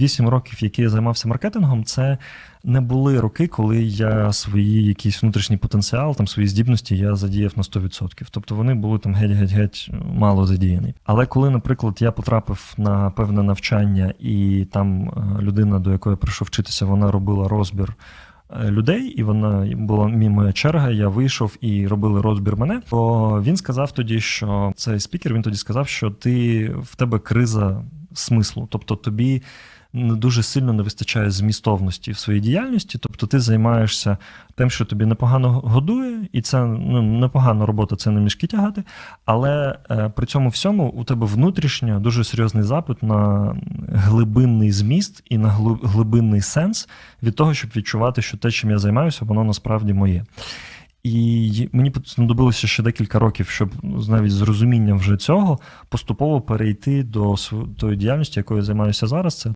вісім років, які я займався маркетингом, це не були роки, коли я свої якийсь внутрішній потенціал, там свої здібності я задіяв на 100%. Тобто вони були там геть-геть-геть мало задіяні. Але коли, наприклад, я потрапив на певне навчання, і там е, людина, до якої я прийшов вчитися, вона робила розбір. е, Людей, і вона була моя черга. Я вийшов і робили розбір мене. То він сказав тоді, що цей спікер він тоді сказав, що ти в тебе криза смислу, тобто тобі не дуже сильно не вистачає змістовності в своїй діяльності. Тобто ти займаєшся тим, що тобі непогано годує, і це ну, непогана робота, це не мішки тягати. Але е, при цьому всьому у тебе внутрішньо дуже серйозний запит на глибинний зміст і на глибинний сенс від того, щоб відчувати, що те, чим я займаюся, воно насправді моє. І мені знадобилося ще декілька років, щоб ну, навіть з розумінням вже цього поступово перейти до тої діяльності, якою я займаюся зараз. Це